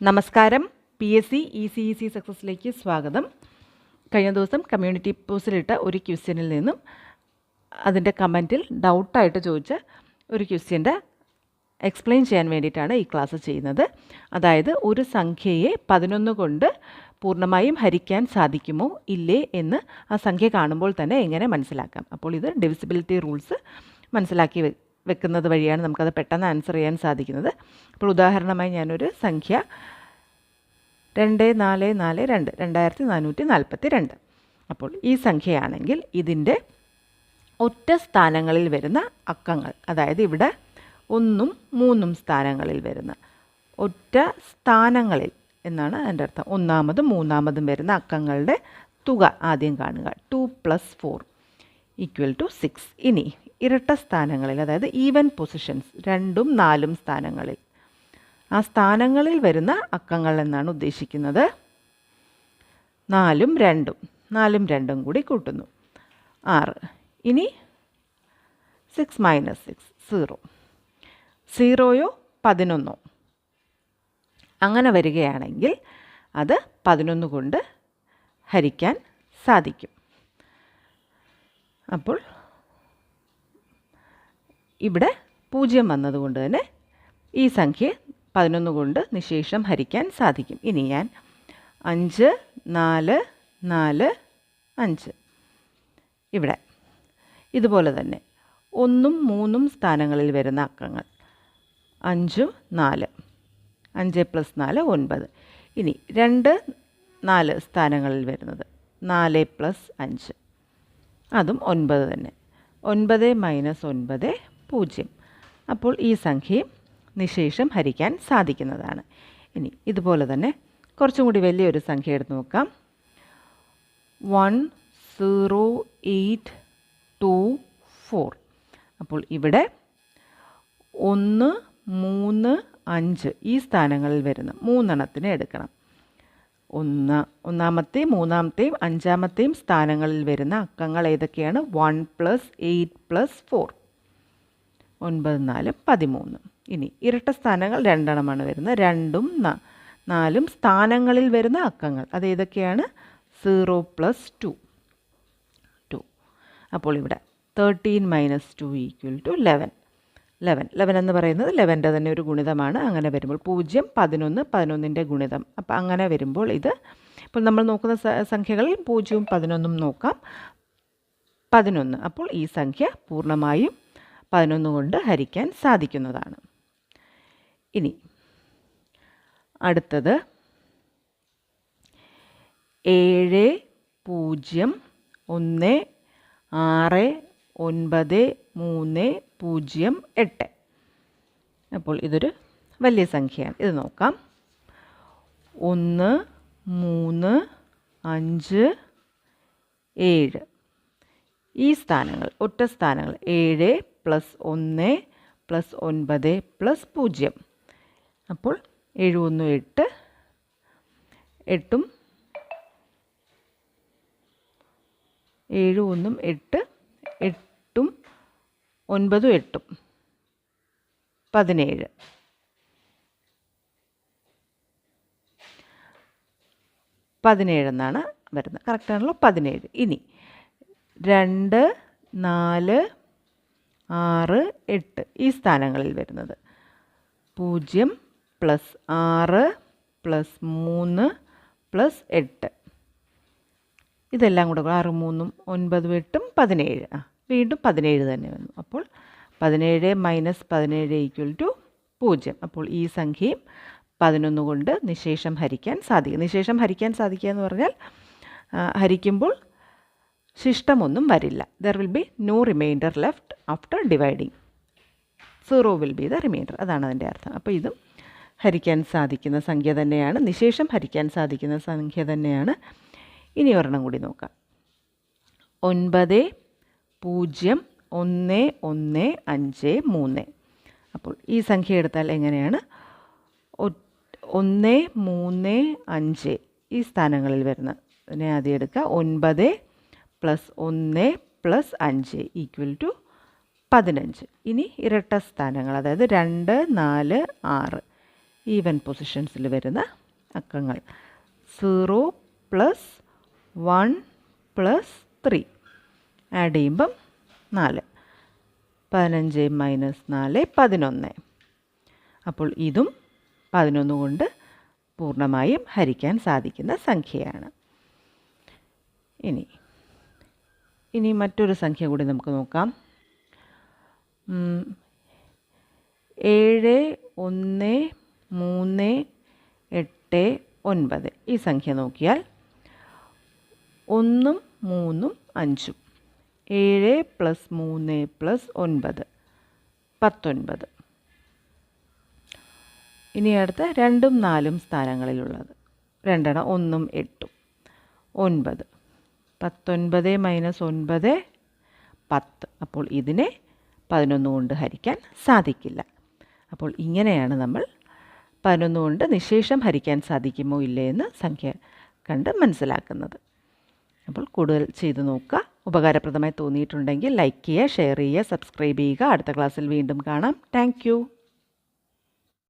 നമസ്കാരം. P S C E C E C സക്സസിലേക്ക് സ്വാഗതം. കഴിഞ്ഞ ദിവസം കമ്മ്യൂണിറ്റി പോസ്റ്റിലിട്ട ഒരു ക്വസ്റ്റ്യനിൽ നിന്നും അതിന്റെ കമന്റിൽ ഡൗട്ടായിട്ട് ചോദിച്ച ഒരു ക്വസ്റ്റ്യന്റെ എക്സ്പ്ലെയിൻ ചെയ്യാൻ വേണ്ടിയിട്ടാണ് ഈ ക്ലാസ് ചെയ്യുന്നത്. അതായത് ഒരു സംഖ്യയെ പതിനൊന്ന് കൊണ്ട് പൂർണമായും ഹരിക്കാൻ സാധിക്കുമോ ഇല്ലേ എന്ന് ആ സംഖ്യ കാണുമ്പോൾ തന്നെ എങ്ങനെ മനസ്സിലാക്കാം. അപ്പോൾ ഇത് ഡിവിസിബിലിറ്റി റൂൾസ് മനസ്സിലാക്കി വെക്കുന്നത് വഴിയാണ് നമുക്കത് പെട്ടെന്ന് ആൻസർ ചെയ്യാൻ സാധിക്കുന്നത്. അപ്പോൾ ഉദാഹരണമായി ഞാനൊരു സംഖ്യ രണ്ട് നാല് നാല് രണ്ട് രണ്ടായിരത്തി നാനൂറ്റി നാൽപ്പത്തി രണ്ട് അപ്പോൾ ഈ സംഖ്യയാണെങ്കിൽ ഇതിന്റെ ഒറ്റ സ്ഥാനങ്ങളിൽ വരുന്ന അക്കങ്ങൾ അതായത് ഇവിടെ ഒന്നും മൂന്നും സ്ഥാനങ്ങളിൽ വരുന്ന ഒറ്റ സ്ഥാനങ്ങളിൽ എന്നാണ് അതിന്റെ അർത്ഥം. ഒന്നാമതും മൂന്നാമതും വരുന്ന അക്കങ്ങളുടെ തുക ആദ്യം കാണുക. Two plus four equal to six ഇനി ഇരട്ട സ്ഥാനങ്ങളിൽ അതായത് ഈവൻ പൊസിഷൻസ് രണ്ടും നാലും സ്ഥാനങ്ങളിൽ. ആ സ്ഥാനങ്ങളിൽ വരുന്ന അക്കങ്ങൾ എന്നാണ് ഉദ്ദേശിക്കുന്നത്. നാലും രണ്ടും നാലും രണ്ടും കൂടി കൂട്ടുന്നു. ആറ്. ഇനി സിക്സ് മൈനസ് സിക്സ് സീറോ സീറോയോ പതിനൊന്നോ? അങ്ങനെ വരികയാണെങ്കിൽ അത് പതിനൊന്ന് കൊണ്ട് ഹരിക്കാൻ സാധിക്കും. അപ്പോൾ ഇവിടെ പൂജ്യം വന്നതുകൊണ്ട് തന്നെ ഈ സംഖ്യ പതിനൊന്ന് കൊണ്ട് നിശേഷം ഹരിക്കാൻ സാധിക്കും. ഇനി ഞാൻ അഞ്ച് നാല് നാല് അഞ്ച്. ഇവിടെ ഇതുപോലെ തന്നെ ഒന്നും മൂന്നും സ്ഥാനങ്ങളിൽ വരുന്ന അക്കങ്ങൾ. അഞ്ചും നാല്. അഞ്ച് പ്ലസ് നാല് ഒൻപത്. ഇനി രണ്ട് നാല് സ്ഥാനങ്ങളിൽ വരുന്നത് നാല് പ്ലസ് അഞ്ച്. അതും ഒൻപത് തന്നെ. ഒൻപത് മൈനസ് ഒൻപത് പൂജ്യം. അപ്പോൾ ഈ സംഖ്യയും നിശേഷം ഹരിക്കാൻ സാധിക്കുന്നതാണ്. ഇനി ഇതുപോലെ തന്നെ കുറച്ചും കൂടി വലിയൊരു സംഖ്യ എടുത്ത് നോക്കാം. One zero eight two four. അപ്പോൾ ഇവിടെ ഒന്ന് മൂന്ന് അഞ്ച് ഈ സ്ഥാനങ്ങളിൽ വരുന്ന മൂന്നെണ്ണത്തിനെ എടുക്കണം. ഒന്ന് ഒന്നാമത്തെയും മൂന്നാമത്തെയും അഞ്ചാമത്തെയും സ്ഥാനങ്ങളിൽ വരുന്ന അക്കങ്ങൾ ഏതൊക്കെയാണ്? One plus eight plus four ഒൻപത് നാലും പതിമൂന്ന്. ഇനി ഇരട്ട സ്ഥാനങ്ങൾ രണ്ടെണ്ണമാണ് വരുന്നത്. രണ്ടും നാലും സ്ഥാനങ്ങളിൽ വരുന്ന അക്കങ്ങൾ. അത് ഏതൊക്കെയാണ്? സീറോ പ്ലസ് ടു ടു അപ്പോൾ ഇവിടെ thirteen minus two equal to eleven eleven. Eleven എന്ന് പറയുന്നത് ലെവന്റെ തന്നെ ഒരു ഗുണിതമാണ്. അങ്ങനെ വരുമ്പോൾ പൂജ്യം പതിനൊന്ന് പതിനൊന്നിന്റെ ഗുണിതം. അപ്പം അങ്ങനെ വരുമ്പോൾ ഇത് ഇപ്പോൾ നമ്മൾ നോക്കുന്ന സംഖ്യകളിൽ പൂജ്യവും പതിനൊന്നും നോക്കാം. പതിനൊന്ന്. അപ്പോൾ ഈ സംഖ്യ പൂർണമായും പതിനൊന്ന് കൊണ്ട് ഹരിക്കാൻ സാധിക്കുന്നതാണ്. ഇനി അടുത്തത് ഏഴ് പൂജ്യം ഒന്ന് ആറ് ഒൻപത് മൂന്ന് പൂജ്യം എട്ട്. അപ്പോൾ ഇതൊരു വലിയ സംഖ്യയാണ്. ഇത് നോക്കാം. ഒന്ന് മൂന്ന് അഞ്ച് ഏഴ്. ഈ സ്ഥാനങ്ങൾ ഒറ്റ സ്ഥാനങ്ങൾ ഏഴ് പ്ലസ് ഒന്ന് പ്ലസ് ഒൻപത് പ്ലസ് പൂജ്യം. അപ്പോൾ ഏഴ് ഒന്ന് എട്ട് എട്ടും ഏഴ് ഒന്നും എട്ട് എട്ടും ഒൻപതും എട്ടും. പതിനേഴ്. പതിനേഴെന്നാണ് വരുന്നത്. കറക്റ്റാണല്ലോ പതിനേഴ്. ഇനി രണ്ട് നാല് ആറ് എട്ട് ഈ സ്ഥാനങ്ങളിൽ വരുന്നത്. പൂജ്യം പ്ലസ് ആറ് പ്ലസ് മൂന്ന് പ്ലസ് എട്ട്. ഇതെല്ലാം കൂടെ ആറ് മൂന്നും ഒൻപതും എട്ടും പതിനേഴ്. ആ. വീണ്ടും പതിനേഴ് തന്നെ വന്നു. അപ്പോൾ പതിനേഴ് മൈനസ് പതിനേഴ് ഈക്വൽ ടു പൂജ്യം. അപ്പോൾ ഈ സംഖ്യയും പതിനൊന്ന് കൊണ്ട് നിശേഷം ഹരിക്കാൻ സാധിക്കും. നിശേഷം ഹരിക്കാൻ സാധിക്കുക എന്ന് പറഞ്ഞാൽ ഹരിക്കുമ്പോൾ ശിഷ്ടമൊന്നും വരില്ല. There will be no remainder left after dividing zero will be the remainder അതാണ് അതിന്റെ അർത്ഥം. അപ്പോൾ ഇതും ഹരിക്കാൻ സാധിക്കുന്ന സംഖ്യ തന്നെയാണ്. നിശേഷം ഹരിക്കാൻ സാധിക്കുന്ന സംഖ്യ തന്നെയാണ്. ഇനി ഒരെണ്ണം കൂടി നോക്കാം. ഒൻപത് പൂജ്യം ഒന്ന് ഒന്ന് അഞ്ച് മൂന്ന്. അപ്പോൾ ഈ സംഖ്യ എടുത്താൽ എങ്ങനെയാണ്? ഒന്ന് മൂന്ന് അഞ്ച് ഈ സ്ഥാനങ്ങളിൽ വരുന്ന ഇതിനെ ആദ്യം എടുക്കുക. ഒൻപത് പ്ലസ് ഒന്ന് പ്ലസ് അഞ്ച് ഈക്വൽ ടു പതിനഞ്ച്. ഇനി ഇരട്ട സ്ഥാനങ്ങൾ അതായത് രണ്ട് നാല് ആറ് ഈവൻ പൊസിഷൻസിൽ വരുന്ന അക്കങ്ങൾ. Zero plus one plus three. Add ചെയ്യുമ്പം നാല്. പതിനഞ്ച് മൈനസ് നാല് പതിനൊന്ന്. അപ്പോൾ ഇതും പതിനൊന്ന് കൊണ്ട് പൂർണമായും ഹരിക്കാൻ സാധിക്കുന്ന സംഖ്യയാണ്. ഇനി ഇനി മറ്റൊരു സംഖ്യ കൂടി നമുക്ക് നോക്കാം. ഏഴ് ഒന്ന് മൂന്ന് എട്ട് ഒൻപത്. ഈ സംഖ്യ നോക്കിയാൽ ഒന്നും മൂന്നും അഞ്ചും. ഏഴ് പ്ലസ് മൂന്ന് പ്ലസ് ഒൻപത്. പത്തൊൻപത്. ഇനി അടുത്ത രണ്ടും നാലും സ്ഥാനങ്ങളിലുള്ളത്. രണ്ടെണ്ണം ഒന്നും എട്ടും. ഒൻപത്. പത്തൊൻപത് മൈനസ് ഒൻപത് പത്ത്. അപ്പോൾ ഇതിനെ പതിനൊന്ന് കൊണ്ട് ഹരിക്കാൻ സാധിക്കില്ല. അപ്പോൾ ഇങ്ങനെയാണ് നമ്മൾ പതിനൊന്ന് കൊണ്ട് നിശേഷം ഹരിക്കാൻ സാധിക്കുമോ ഇല്ലേ എന്ന് സംഖ്യ കണ്ട് മനസ്സിലാക്കുന്നത്. അപ്പോൾ കൂടുതൽ ചെയ്തു നോക്കുക. ഉപകാരപ്രദമായി തോന്നിയിട്ടുണ്ടെങ്കിൽ ലൈക്ക് ചെയ്യുക ഷെയർ ചെയ്യുക സബ്സ്ക്രൈബ് ചെയ്യുക. അടുത്ത ക്ലാസ്സിൽ വീണ്ടും കാണാം. താങ്ക്